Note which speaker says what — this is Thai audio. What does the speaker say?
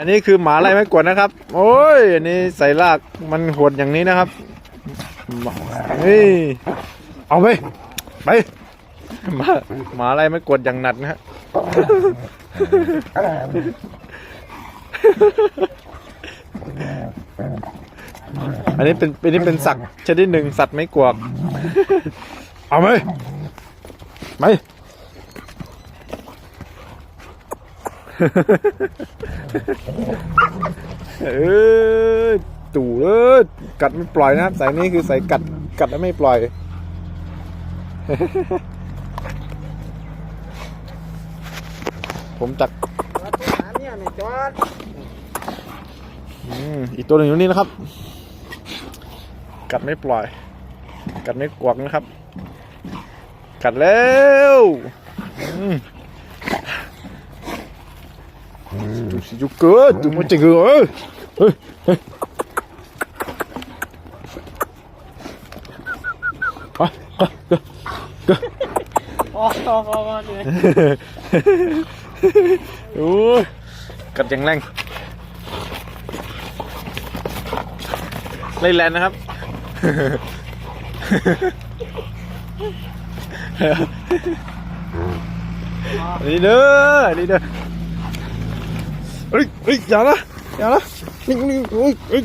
Speaker 1: อันนี้คือหมาไล่ไม่กวดนะครับ โอ้ย อันนี้ใส่ลากมันหดอย่างนี้นะครับนี่เอาไปไปหมาหมาไล่ไม่กวดอย่างหนัดนะฮะอันนี้เป็นอันนี้เป็นสัตว์ชนิดหนึ่งสัตว์ไม่กวก เอาไหมไป เออตู่เออกัดไม่ปล่อยนะครับสายนี้คือสายกัดกัดแล้วไม่ปล่อย ผมจัก
Speaker 2: เนี่ยนี่จอด
Speaker 1: อืมอีกตัวหนึ่งอยู่นี่นะครับ กัดไม่ปล่อย กัดไม่กวักนะครับ กัดแล้ว อืมดูสิยูเกิดดูมันจะเกิดเฮ้ยเฮ้ยไปไปเกิดเกิด
Speaker 2: โอ้โหโอ้โหเลย
Speaker 1: โอ้ยกัดอย่างแรงไล่แลนนะครับ นี่เด้อนี่เด้อ เฮ้ยเฮ้ยอย่านะอย่านะนิ่งนิ่งเฮ้ยเฮ้ย